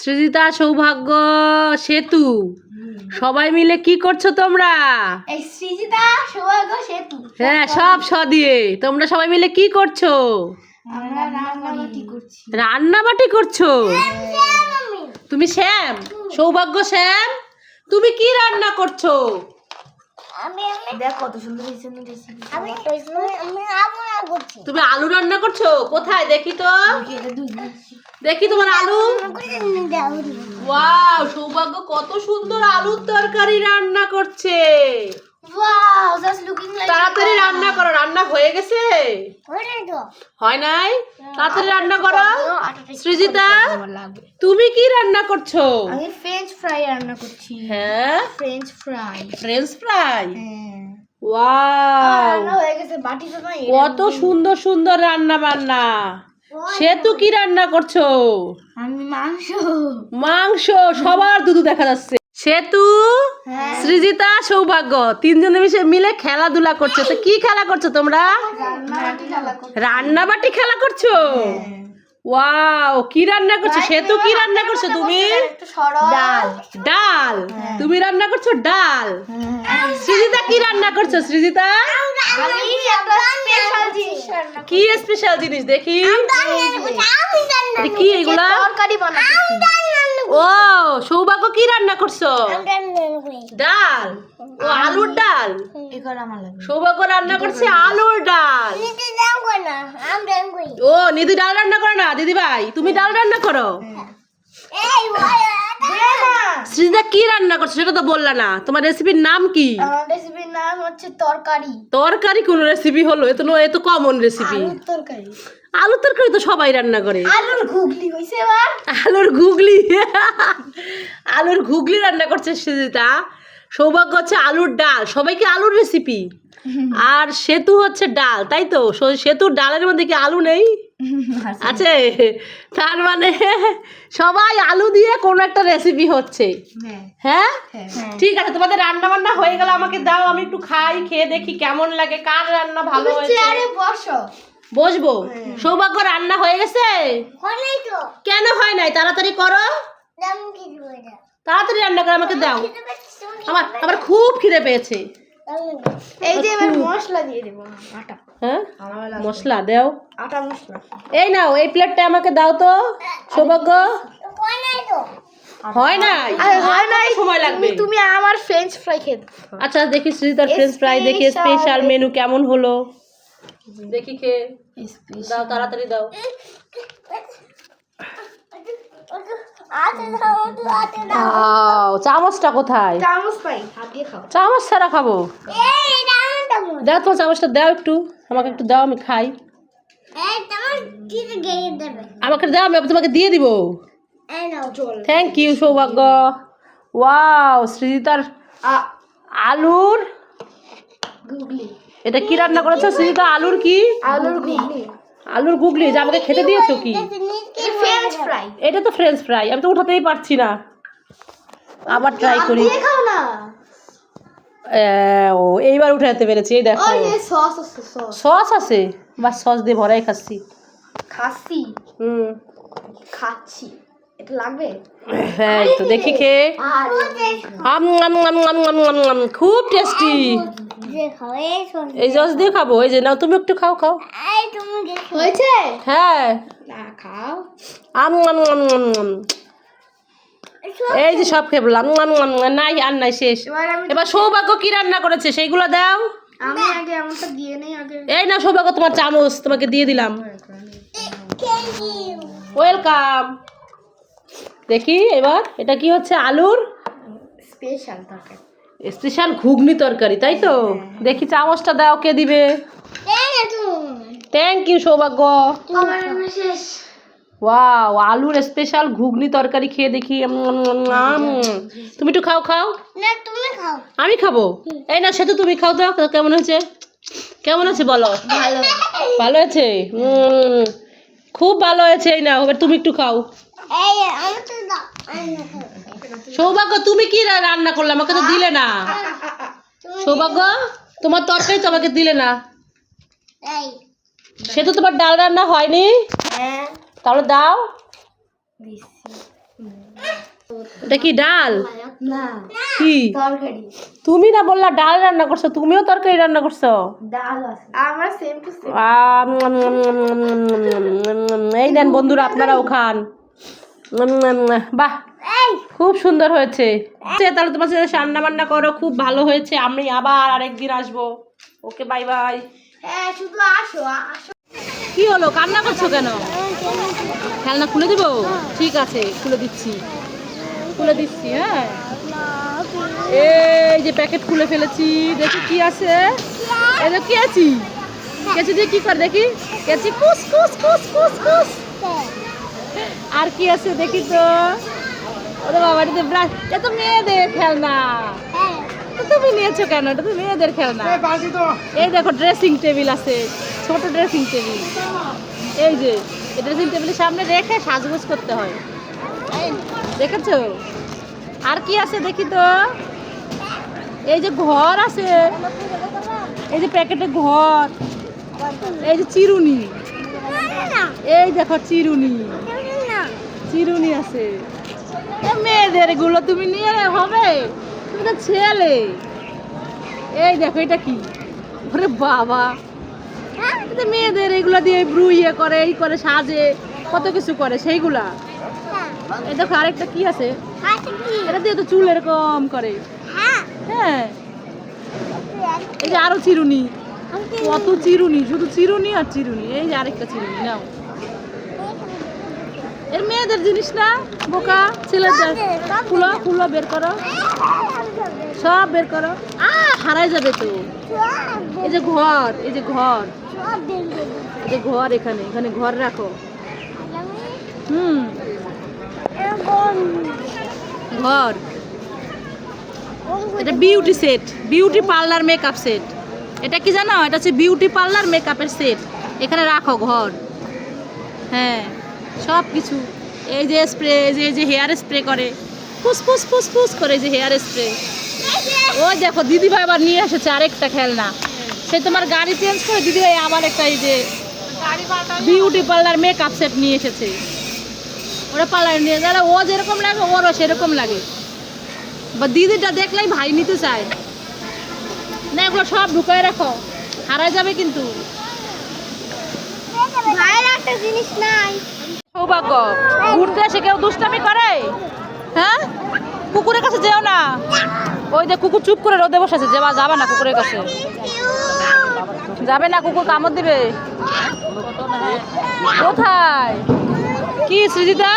সৃজিতা সৌভাগ্য সেতু সবাই মিলে কি করছ তোমরা? এই সৃজিতা সৌভাগ্য সেতু। হ্যাঁ সব স দিয়ে। তোমরা সবাই মিলে কি করছ? আমরা রান্নাবাটি করছি। রান্না বাটি করছ তুমি শ্যাম সৌভাগ্য শ্যাম তুমি কি রান্না করছ? দেখ কত সুন্দর হয়েছে না রেসিপি আমি আমি আমি করছি। তুমি আলু রান্না করছ? কোথায়? দেখি তো। দেখি তোমার আলু। ওয়াও সৌভাগ্য কত সুন্দর আলুর তরকারি রান্না করছে। ওয়াও জাস্ট লুকিং লাইক তাড়াতাড়ি রান্না করো রান্না হয়ে গেছে? হয় নাই তাড়াতাড়ি রান্না করো। সৃজিতা তুমি কি রান্না করছ? আমি ফ্রেঞ্চ ফ্রাই রান্না করছি। হ্যাঁ? ফ্রেঞ্চ ফ্রাই ফ্রেঞ্চ ফ্রাই হ্যাঁ। ওয়াও হয়ে গেছে কত সুন্দর সুন্দর রান্না বান্না। সেতু কি রান্না করছ? আমি মাংস। মাংস সবার দুধু দেখা যাচ্ছে। সেতু হ্যাঁ। সৃজিতা সৌভাগ্য তিনজনে মিশে মিলে খেলাধুলা করছে। তো কি খেলা করছ তোমরা? রান্না বাটি ডালা করছি। রান্না বাটি খেলা করছ? ওয়াও কি রান্না করছ? সেতু কি রান্না করছ তুমি? ডাল। ডাল? তুমি রান্না করছ ডাল? সৃজিতা কি রান্না করছ? সৃজিতা? কি স্পেশাল জিনিস দেখি? কি এগুলা। তরকারি বানাচ্ছি ও সৌভাগ্য কি রান্না করছ? ডাল? ও আলুর ডাল? এবার আমার লাগবে সৌভাগ্য রান্না করছে আলুর ডাল। ও নিধি ডাল রান্না করে না দিদি ভাই তুমি ডাল রান্না করো? সৃজিতা কি রান্না করছ সেটা তো বললা না। তোমার রেসিপির নাম কি? রেসিপির নাম হচ্ছে তরকারি। তরকারি কোন রেসিপি হলো? এ তো ন- এ তো কমন রেসিপি আলুর তরকারি। আলুর তরকারি তো সবাই রান্না করে। আলুর ঘুগলি হইছে এবার। আলুর ঘুগলি আলুর ঘুগলি রান্না করছে সৃজিতা সৌভাগ্য হচ্ছে আলুর ডাল। সবাইকে আলুর রেসিপি আর সেতু হচ্ছে ডাল তাই তো? সো- সেতুর ডালের মধ্যে কি আলু নেই? আছে। তার মানে সবাই আলু দিয়ে কোনো একটা রেসিপি হচ্ছে। হ্যাঁ। হ্যাঁ? ঠিক আছে তোমাদের রান্না বান্না হয়ে গেল আমাকে দাও আমি একটু খাই খেয়ে দেখি কেমন লাগে কার রান্না ভালো হয়েছে? বসো। বসবো? সৌভাগ্য রান্না হয়ে গেছে? কেন হয় নাই? তাড়াতাড়ি করো। তাড়াতাড়ি রান্না করে আমাকে দাও। আমার আমার খুব খিদে পেয়েছে। এই যে এবার মশলা দিয়ে দেবো আটা। হ্যাঁ? মশলা দাও। আটা মশলা। এই নাও এই প্লেটটা আমাকে দাও তো সৌভাগ্য। হয় আরে হয় নাই। সময় লাগবে। তুমি- আমার ফ্রেঞ্চ ফ্রাই খেতে আচ্ছা দেখি সুজিতার ফ্রেঞ্চ ফ্রাই দেখি স্পেশাল মেনু কেমন হলো। দেখি খেয়ে। দাও তাড়াতাড়ি দাও। চামচটা কোথায়? চামচ পাই হাত দিয়ে খাও। চামচ ছাড়া খাব? দাও তোমার চামচটা দাও একটু। আমাকে একটু দাও আমি খাই। আমাকে দাও আমি তোমাকে দিয়ে দিব। Thank you Soubhagya. ওয়াও সৃজিতার আ- আলুর। এটা কি রান্না করেছ? সৃজিতা আলুর কি? আলুর গুগলি আলুর গুগলি যা আমাকে খেতে দিয়েছ কি? ফ্রেঞ্চ ফ্রাই এটা তো ফ্রেঞ্চ ফ্রাই আমি তো উঠাতেই পারছি না। আবার ট্রাই করি। দিয়ে খাও না। ও এইবার উঠাতে পেরেছি এই দেখো। সস আছে বা সস দিয়ে ভরাই খাচ্ছি। খাসি হুম। খাচ্ছি। এটা লাগবে? হ্যাঁ তো দেখি খেয়ে। খুব টেস্টি এই সস দিয়ে খাব এই যে নাও তুমি একটু খাও খাও। হয়েছে? হ্যাঁ। না খাও। আম আম আম। এই যে সব খেয়ে বললাম আম আম আম। নাই আর নাই শেষ। এবার সৌভাগ্য কি রান্না করেছে সেইগুলো দাও। আমি আগে এমনটা দিয়ে নেই আগে এই না সৌভাগ্য তোমার চামচ তোমাকে দিয়ে দিলাম। ওয়েলকাম দেখি এবার এটা কি হচ্ছে আলুর? স্পেশাল তরকারি। স্পেশাল ঘুগনি তরকারি তাই তো? দেখি চামচটা দাও কে দিবে? Thank you Soubhagya. ওয়াও আলুর স্পেশাল ঘুগনি তরকারি খেয়ে দেখি। তুমি একটু খাও খাও। আমি খাব? এই না সেতু তুমি খাও দাও কেমন হয়েছে? কেমন আছে বলো? ভালো। ভালো উম, খুব ভালো হয়েছে এই না এবার তুমি একটু খাও। সৌভাগ্য তুমি কি রান্না করলে আমাকে তো দিলে না সৌভাগ্য তোমার তরকারি তো আমাকে দিলে না সে তো তোমার ডাল রান্না হয়নি হ্যাঁ তাহলে দাও এটা কি ডাল কি তুমি না বললা ডাল রান্না করছ তুমিও তরকারি রান্না করছ এই নেন বন্ধুরা আপনারাও খান বাহ খুব সুন্দর হয়েছে। তাহলে তোমার সাথে রান্না বান্না করো খুব ভালো হয়েছে। আমি আবার আরেকদিন আসব। Okay bye bye. হ্যাঁ শুধু আসো আসো। কি হলো? কান্না করছ কেন? খেলনা খুলে দিব? ঠিক আছে খুলে দিচ্ছি। খুলে দিচ্ছি হ্যাঁ। এই যে প্যাকেট খুলে ফেলেছি। দেখি কি আছে। এই যে কেচি। কেচি দিয়ে কি করে দেখি? কেচি কুস কুস কুস কুস কুস। আর কি আছে দেখি তো। ওরে বাবা এটা তো ব্রাশ এটা তো মেয়েদের খেলনা। তুমি নিয়েছো কেন? এটা তো মেয়েদের খেলনা। এই দেখো ড্রেসিং টেবিল আছে। ছোট ড্রেসিং টেবিল এই যে ড্রেসিং টেবিলের সামনে রেখে সাজগোজ করতে হয়। দেখেছ? আর কি আছে দেখি তো? এই যে ঘর আছে। এই যে প্যাকেটে ঘর। এই যে চিরুনি। এই দেখো চিরুনি। চিরুনি আছে। মেয়েদেরগুলো তুমি নিয়ে হবে। তুমি তো ছেলে। এই দেখো এটা কি? ওরে বাবা। এটা মেয়েদের এগুলো দিয়ে ব্রু ইয়ে করে এই করে সাজে কত কিছু করে সেইগুলা? এই দেখো আরেকটা কি আছে? এটা দিয়ে তো চুল এরকম করে। হ্যাঁ। এই যে আরও চিরুনি। কত চিরুনি শুধু চিরুনি আর চিরুনি। এই যে আরেকটা চিরুনি নাও। এর মেয়েদের জিনিস না? বোকা ছেলেদের খুলো খুলো বের করো। সব বের করো। আ হারাই যাবে তো। এই যে ঘর এই যে ঘর। এই যে ঘর এখানে এখানে ঘর রাখো। হুম। ঘর। এটা beauty set beauty parlour makeup set এটা কি জানো? এটা হচ্ছে বিউটি পার্লার মেকআপের সেট এখানে রাখো ঘর। হ্যাঁ। সব কিছু। এই যে স্প্রে যে যে হেয়ার স্প্রে করে। ফুস ফুস ফুস ফুস করে যে হেয়ার স্প্রে ওই দেখো, দিদিভাই আবার নিয়ে এসেছে আরেকটা খেলনা। সে তোমার গাড়ি চেঞ্জ করে দিদিভাই আবার একটা এই যে বিউটি পার্লার মেকআপ সেট নিয়ে এসেছে। ওরা পার্লার নিয়ে গেলে ও যেরকম লাগে, ওরও সেরকম লাগে। বা দিদিটা দেখলেই ভাই নিতে চায়। না, এগুলো সব ঢুকায় রাখো। হারাই যাবে কিন্তু। ভাইয়ের একটা জিনিস নাই। সৌভাগ্য। ঘুরতে এসে কেউ দুষ্টামি করে? হ্যাঁ? কুকুরের কাছে যেও না। ওই যে কুকুর চুপ করে রোদে বসেছে যাবা যাবে না কুকুরের কাছে। যাবে না কুকুর কামড় দিবে। কোথায়? কি সৃজিতা?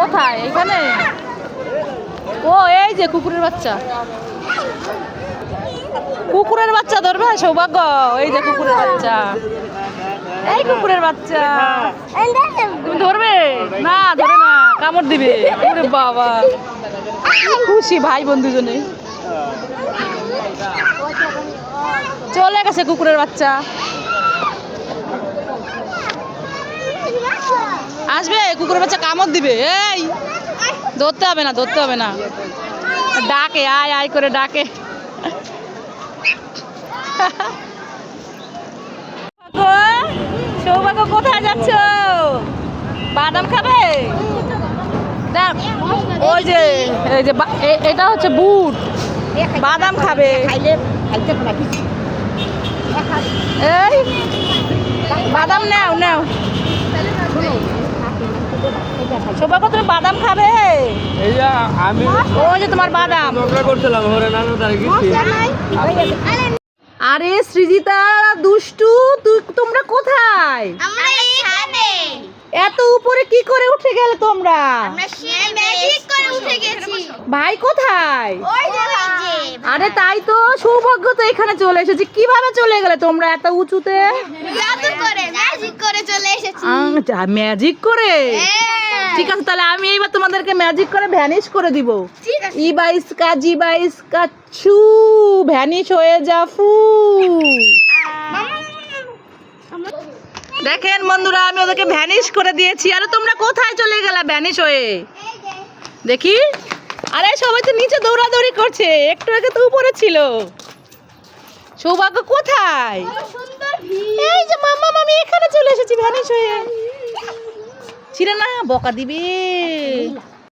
কোথায়? এখানে ও এই যে কুকুরের বাচ্চা। কুকুরের বাচ্চা ধরবে সৌভাগ্য। এই যে কুকুরের বাচ্চা। এই কুকুরের বাচ্চা। তুমি ধরবে? না ধরে না কামড় দিবে। ওরে বাবা। খুশি ভাই বোন দুজনে চলে গেছে কুকুরের বাচ্চা। আসবে? কুকুরের বাচ্চা কামড় দিবে। এই! ধরতে হবে না ধরতে হবে না। ডাকে আয় আয় করে ডাকে। সৌভাগ্য কোথায় যাচ্ছ? বাদাম খাবে? ওই যে এই যে এটা হচ্ছে বুট। বাদাম খাবে। এই বাদাম নাও নাও। সৌভাগ্য তুমি বাদাম খাবে? এই যে আমি ওই যে তোমার বাদাম। করছিলাম আরে সৃজিতা দুষ্টু তুই তোমরা কোথায়? আমরা এখানে এত উপরে কি করে উঠে গেলে তোমরা? আমরা সেই ম্যাজিক করে উঠে গেছি। ভাই কোথায়? আরে তাই তো সৌভাগ্য তো এখানে চলে এসেছে। কীভাবে চলে গেলে তোমরা এত উঁচুতে? ম্যাজিক করে চলে এসেছি। ম্যাজিক করে? হ্যাঁ। ঠিক আছে তাহলে আমি এইবার তোমাদেরকে ম্যাজিক করে ভ্যানিশ করে দিব। ই বাইস কা জি বাইস কা ছু ভ্যানিশ হয়ে যা ফু। দেখেন বন্ধুরা, আমি ওদেরকে ভ্যানিশ করে দিয়েছি। আরে তোমরা কোথায় চলে গেলা ভ্যানিশ হয়ে? দেখি। আরে, সবাই তো নিচে দৌড়াদৌড়ি করছে। একটু আগে তো উপরে ছিল। সৌভাগ্য কোথায়? এই যে মাম্মা আমি এখানে চলে এসেছি ভ্যানিশ হয়ে। না, বকা দিবে।